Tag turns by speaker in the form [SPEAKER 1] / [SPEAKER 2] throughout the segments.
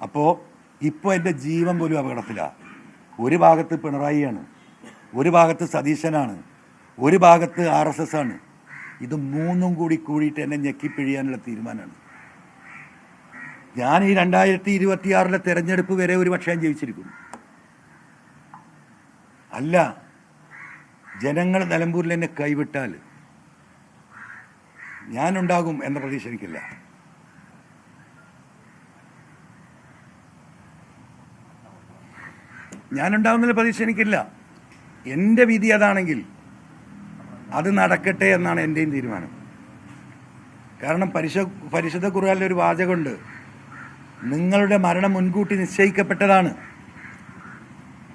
[SPEAKER 1] അപ്പോൾ ഇപ്പോൾ എന്റെ ജീവൻ പോലും അപകടത്തിലാണ് ഒരു ഭാഗത്ത് പിണറായിയാണ് ഒരു ഭാഗത്ത് സതീശനാണ് ഒരു ഭാഗത്ത് ആർ എസ് എസ് ആണ്. ഇത് മൂന്നും കൂടി കൂടിയിട്ട് എന്നെ ഞെക്കിപ്പിഴിയാനുള്ള തീരുമാനമാണ്. ഞാൻ ഈ രണ്ടായിരത്തി ഇരുപത്തിയാറിലെ തെരഞ്ഞെടുപ്പ് വരെ ഒരു പക്ഷേ ജയിച്ചിരിക്കും അല്ല ജനങ്ങൾ നിലമ്പൂരിൽ എന്നെ കൈവിട്ടാൽ ഞാനുണ്ടാകും എന്ന പ്രതീക്ഷ എനിക്കില്ല. ഞാനുണ്ടാകുന്നുള്ള പ്രതീക്ഷ എനിക്കില്ല. എന്റെ വിധി അതാണെങ്കിൽ അത് നടക്കട്ടെ എന്നാണ് എന്റെയും തീരുമാനം. കാരണം പരിശ പരിശുദ്ധ ഖുർആനിൽ ഒരു വാചകമുണ്ട്. നിങ്ങളുടെ മരണം മുൻകൂട്ടി നിശ്ചയിക്കപ്പെട്ടതാണ്.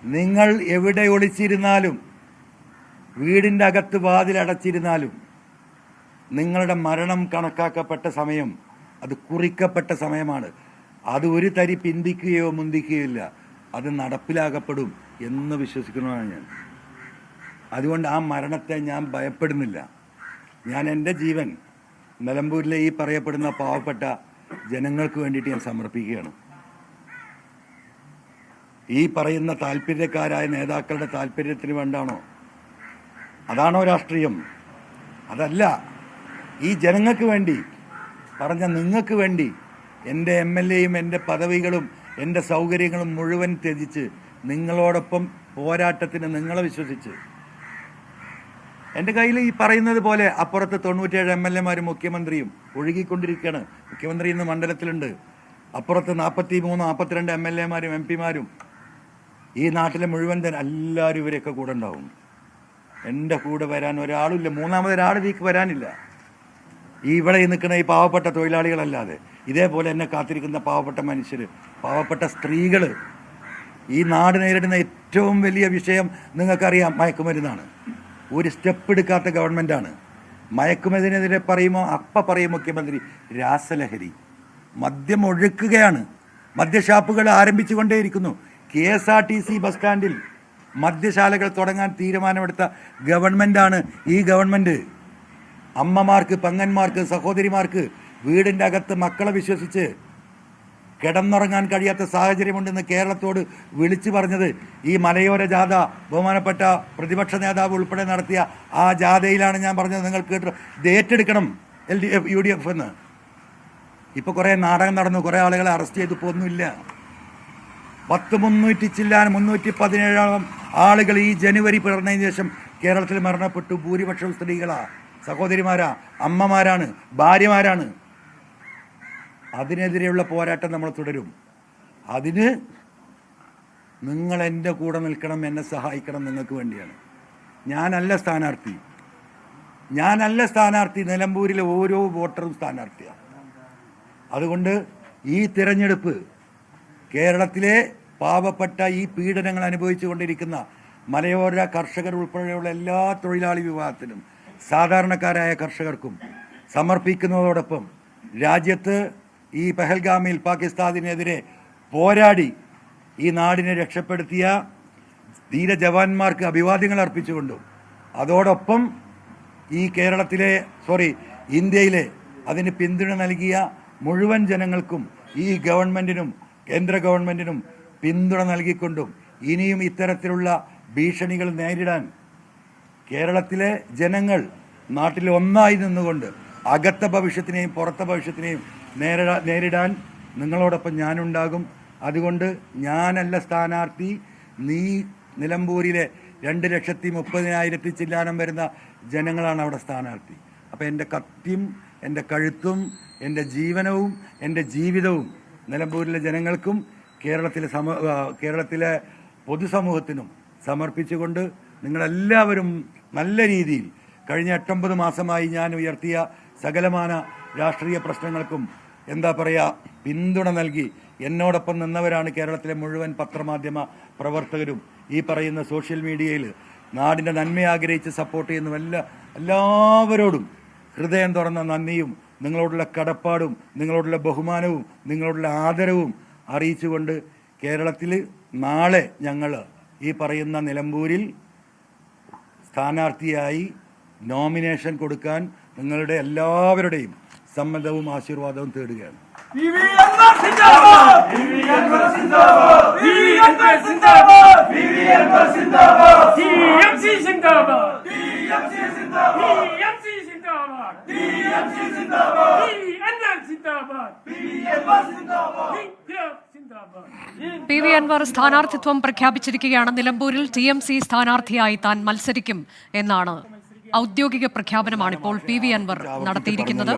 [SPEAKER 1] നിങ്ങൾ എവിടെ ഒളിച്ചിരുന്നാലും വീടിന്റെ അകത്ത് വാതിലടച്ചിരുന്നാലും നിങ്ങളുടെ മരണം കണക്കാക്കപ്പെട്ട സമയം അത് കുറിക്കപ്പെട്ട സമയമാണ്. അത് ഒരു തരി പിന്തിക്കുകയോ മുന്തിക്കുകയോ ഇല്ല. അത് നടപ്പിലാക്കപ്പെടും എന്ന് വിശ്വസിക്കുന്നതാണ് ഞാൻ. അതുകൊണ്ട് ആ മരണത്തെ ഞാൻ ഭയപ്പെടുന്നില്ല. ഞാൻ എന്റെ ജീവൻ നിലമ്പൂരിലെ ഈ പറയപ്പെടുന്ന പാവപ്പെട്ട ജനങ്ങൾക്ക് വേണ്ടിയിട്ട് ഞാൻ സമർപ്പിക്കുകയാണ്. ഈ പറയുന്ന താല്പര്യക്കാരായ നേതാക്കളുടെ താല്പര്യത്തിന് വേണ്ടാണോ? അതാണോ രാഷ്ട്രീയം? അതല്ല. ഈ ജനങ്ങൾക്ക് വേണ്ടി പറഞ്ഞ നിങ്ങൾക്ക് വേണ്ടി എന്റെ എം എൽ എയും എന്റെ പദവികളും എന്റെ സൗകര്യങ്ങളും മുഴുവൻ ത്യജിച്ച് നിങ്ങളോടൊപ്പം പോരാട്ടത്തിന് നിങ്ങളെ വിശ്വസിച്ച്. എന്റെ കയ്യിൽ ഈ പറയുന്നത് പോലെ അപ്പുറത്ത് തൊണ്ണൂറ്റേഴ് എം എൽ എമാരും മുഖ്യമന്ത്രിയും ഒഴുകിക്കൊണ്ടിരിക്കുകയാണ് മുഖ്യമന്ത്രി ഇന്ന് മണ്ഡലത്തിലുണ്ട്. അപ്പുറത്ത് നാൽപ്പത്തി മൂന്ന് നാൽപ്പത്തിരണ്ട് എം എൽ എമാരും എം പിമാരും ഈ നാട്ടിലെ മുഴുവൻ തന്നെ എല്ലാവരും ഇവരെയൊക്കെ കൂടെ ഉണ്ടാവും. എന്റെ കൂടെ വരാൻ ഒരാളില്ല മൂന്നാമതൊരാൾ ഇതിക്ക് വരാനില്ല. ഈ ഇവിടെ നിൽക്കുന്ന ഈ പാവപ്പെട്ട തൊഴിലാളികളല്ലാതെ ഇതേപോലെ എന്നെ കാത്തിരിക്കുന്ന പാവപ്പെട്ട മനുഷ്യർ പാവപ്പെട്ട സ്ത്രീകൾ ഈ നാട് നേരിടുന്ന ഏറ്റവും വലിയ വിഷയം നിങ്ങൾക്കറിയാം മയക്കുമരുന്നാണ്. ഒരു സ്റ്റെപ്പ് എടുക്കാത്ത ഗവൺമെന്റാണ്. മയക്കുമരുന്നിനെതിരെ പറയുമോ? അപ്പം പറയും മുഖ്യമന്ത്രി. രാസലഹരി. മദ്യം ഒഴുക്കുകയാണ്. മദ്യഷാപ്പുകൾ ആരംഭിച്ചുകൊണ്ടേയിരിക്കുന്നു. K S R T C bus സ്റ്റാൻഡിൽ മദ്യശാലകൾ തുടങ്ങാൻ തീരുമാനമെടുത്ത ഗവൺമെന്റാണ് ഈ ഗവൺമെന്റ്. അമ്മമാർക്ക് പെങ്ങന്മാർക്ക് സഹോദരിമാർക്ക് വീടിന്റെ അകത്ത് മക്കളെ വിശ്വസിച്ച് കിടന്നുറങ്ങാൻ കഴിയാത്ത സാഹചര്യമുണ്ടെന്ന് കേരളത്തോട് വിളിച്ചു പറഞ്ഞത് ഈ മലയോര ജാഥ ബഹുമാനപ്പെട്ട പ്രതിപക്ഷ നേതാവ് ഉൾപ്പെടെ നടത്തിയ ആ ജാഥയിലാണ് ഞാൻ പറഞ്ഞത്. നിങ്ങൾ കേട്ട് ഏറ്റെടുക്കണം L D F U D F എന്ന്. ഇപ്പോൾ കുറേ നാടകം നടന്നു കുറേ ആളുകളെ അറസ്റ്റ് ചെയ്തു പോകുന്നില്ല പത്ത് മുന്നൂറ്റി ചില്ലാൻ മുന്നൂറ്റി പതിനേഴോളം ആളുകൾ ഈ ജനുവരി പിറന്നതിന് ശേഷം കേരളത്തിൽ മരണപ്പെട്ടു. ഭൂരിപക്ഷം സ്ത്രീകളാ. സഹോദരിമാരാ അമ്മമാരാണ് ഭാര്യമാരാണ്. അതിനെതിരെയുള്ള പോരാട്ടം നമ്മൾ തുടരും. അതിന് നിങ്ങൾ എന്റെ കൂടെ നിൽക്കണം എന്നെ സഹായിക്കണം നിങ്ങൾക്ക് വേണ്ടിയാണ്. ഞാനല്ല സ്ഥാനാർത്ഥി. ഞാനല്ല സ്ഥാനാർത്ഥി നിലമ്പൂരിലെ ഓരോ വോട്ടറും സ്ഥാനാർത്ഥിയാണ് അതുകൊണ്ട് ഈ തിരഞ്ഞെടുപ്പ് കേരളത്തിലെ പാവപ്പെട്ട ഈ പീഡനങ്ങൾ അനുഭവിച്ചു കൊണ്ടിരിക്കുന്ന മലയോര കർഷകർ ഉൾപ്പെടെയുള്ള എല്ലാ തൊഴിലാളി വിഭാഗത്തിനും സാധാരണക്കാരായ കർഷകർക്കും സമർപ്പിക്കുന്നതോടൊപ്പം രാജ്യത്ത് ഈ പെഹൽഗാമിൽ പാകിസ്ഥാനെതിരെ പോരാടി ഈ നാടിനെ രക്ഷപ്പെടുത്തിയ ധീര ജവാന്മാർക്ക് അഭിവാദ്യങ്ങൾ അർപ്പിച്ചുകൊണ്ടും അതോടൊപ്പം ഈ കേരളത്തിലെ സോറി ഇന്ത്യയിലെ അതിന് പിന്തുണ നൽകിയ മുഴുവൻ ജനങ്ങൾക്കും ഈ ഗവൺമെന്റിനും കേന്ദ്ര ഗവൺമെന്റിനും പിന്തുണ നൽകിക്കൊണ്ടും ഇനിയും ഇത്തരത്തിലുള്ള ഭീഷണികൾ നേരിടാൻ കേരളത്തിലെ ജനങ്ങൾ നാട്ടിൽ ഒന്നായി നിന്നുകൊണ്ട് അകത്ത ഭവിഷ്യത്തിനെയും പുറത്ത ഭവിഷ്യത്തിനെയും നേരിടാ നേരിടാൻ നിങ്ങളോടൊപ്പം ഞാനുണ്ടാകും. അതുകൊണ്ട് ഞാനല്ല സ്ഥാനാർത്ഥി. നീ നിലമ്പൂരിലെ രണ്ട് ലക്ഷത്തി മുപ്പതിനായിരത്തി ചില്ലാനം വരുന്ന ജനങ്ങളാണ് അവിടെ സ്ഥാനാർത്ഥി. അപ്പോൾ എന്റെ കത്തിയും എന്റെ കഴുത്തും എന്റെ ജീവനവും എന്റെ ജീവിതവും നിലമ്പൂരിലെ ജനങ്ങൾക്കും കേരളത്തിലെ സമ കേരളത്തിലെ പൊതുസമൂഹത്തിനും സമർപ്പിച്ചുകൊണ്ട് നിങ്ങളെല്ലാവരും നല്ല രീതിയിൽ കഴിഞ്ഞ എട്ടൊമ്പത് മാസമായി ഞാൻ ഉയർത്തിയ സകലമാന രാഷ്ട്രീയ പ്രശ്നങ്ങൾക്കും എന്താ പറയുക പിന്തുണ നൽകി എന്നോടൊപ്പം നിന്നവരാണ് കേരളത്തിലെ മുഴുവൻ പത്രമാധ്യമ പ്രവർത്തകരും. ഈ പറയുന്ന സോഷ്യൽ മീഡിയയിൽ നാടിന്റെ നന്മ ആഗ്രഹിച്ച് സപ്പോർട്ട് ചെയ്യുന്ന എല്ലാ എല്ലാവരോടും ഹൃദയം തുറന്ന നന്ദിയും നിങ്ങളോടുള്ള കടപ്പാടും നിങ്ങളോടുള്ള ബഹുമാനവും നിങ്ങളോടുള്ള ആദരവും അറിയിച്ചുകൊണ്ട് കേരളത്തിൽ നാളെ ഞങ്ങൾ ഈ പറയുന്ന നിലമ്പൂരിൽ സ്ഥാനാർത്ഥിയായി നോമിനേഷൻ കൊടുക്കാൻ നിങ്ങളുടെ എല്ലാവരുടെയും സമ്മതവും ആശീർവാദവും തേടുകയാണ്.
[SPEAKER 2] സിന്ദാബാദ്! സിന്ദാബാദ്! സിന്ദാബാദ്!
[SPEAKER 1] പി വി അൻവർ സ്ഥാനാർത്ഥിത്വം പ്രഖ്യാപിച്ചിരിക്കുകയാണ്. നിലമ്പൂരിൽ ടി എം സി സ്ഥാനാർത്ഥിയായി താൻ മത്സരിക്കും എന്നാണ് ഔദ്യോഗിക പ്രഖ്യാപനമാണ് ഇപ്പോൾ പി വി അൻവർ നടത്തിയിരിക്കുന്നത്.